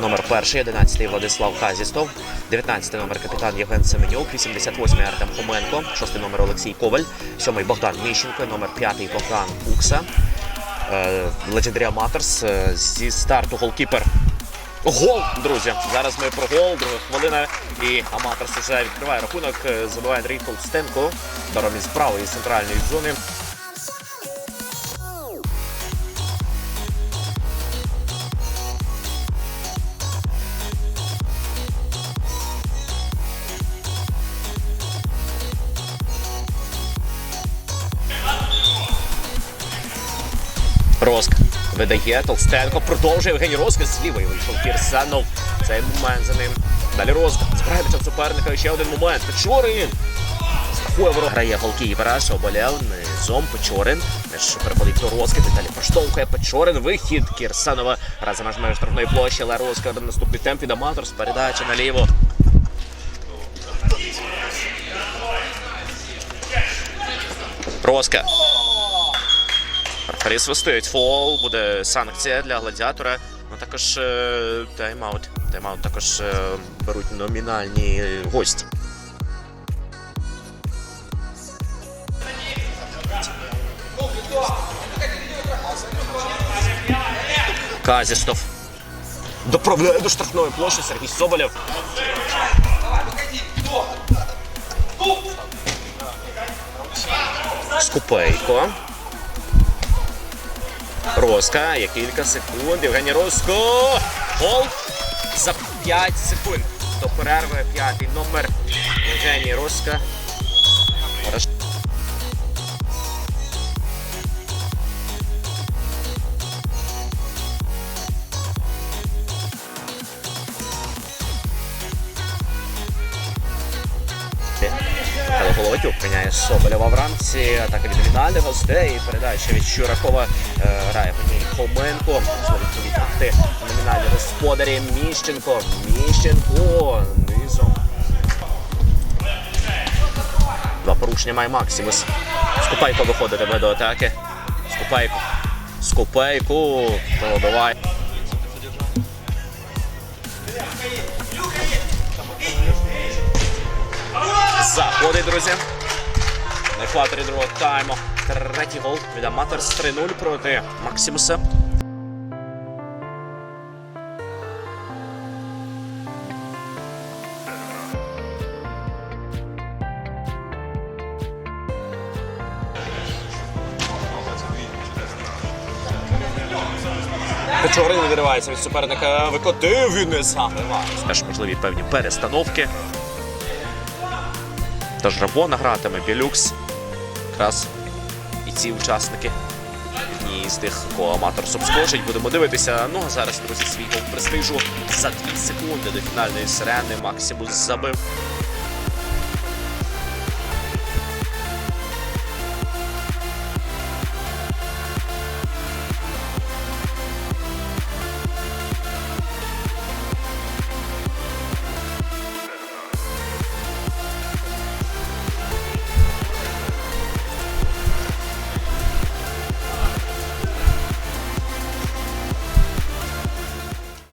Номер перший, 11-й Владислав Казістов, 19-й номер капітан Євген Семенюк, 88-й Артем Хоменко, 6-й номер Олексій Коваль, 7-й Богдан Міщенко, номер 5-й Богдан Укса. Legendary Amateurs зі старту голкіпер. Гол, друзі! Зараз ми про гол, друга хвилина. І Аматорс вже відкриває рахунок. е, Забиває Андрій Толстенко. Даром із правої центральної зони. Роск видає Толстенко, продовжує Євгеній Роск з лівої вийшов Кірсанов. Цей момент за ним. Далі Роск збирає м'яча суперника. Ще один момент. Печорин. Страхує ворог. Грає голкіпера, Соболєв, низом Печорин. М'яч переходить до Роски, далі проштовхує Печорин. Вихід Кірсанова. Раз за меж штрафної площі, але Роска на наступний темп від Аматорс. Передача наліво. Роска. Рефері свистить фол, буде санкція для гладіатора. Ну також е, тайм-аут. Тайм-аут також е, беруть номінальні гості. Казістов. Доправляє до штрафної площі Сергій Соболєв. Скупейко. Роска, є кілька секунд. Євгеній Роско. Гол за 5 секунд. До перерви п'ятий номер Євгеній Роска. Головатюк міняє Соболєва вранці. Атака від номінальних гостей. Передача від Щуракова е, грає по ній Хоменко. Знову повітати номінальні господарі Міщенко. Міщенко низом. Два порушення має Максимус. Скупайко виходитиме до атаки. Скупайко. Скупайко. Пробиває. Заходить, друзі. На екваторі другого тайму. Третій гол від Аматорс 3-0 проти Максимуса. Печорин відривається від суперника, викотив він не забиває. Теж можливі певні перестановки. Тож Рабона гратиме Білюкс. Якраз і ці учасники. Одні з тих, кого аматор субскочить, Будемо дивитися. Ну а зараз, друзі, свій гол престижу за 2 секунди до фінальної сирени. Максимус забив.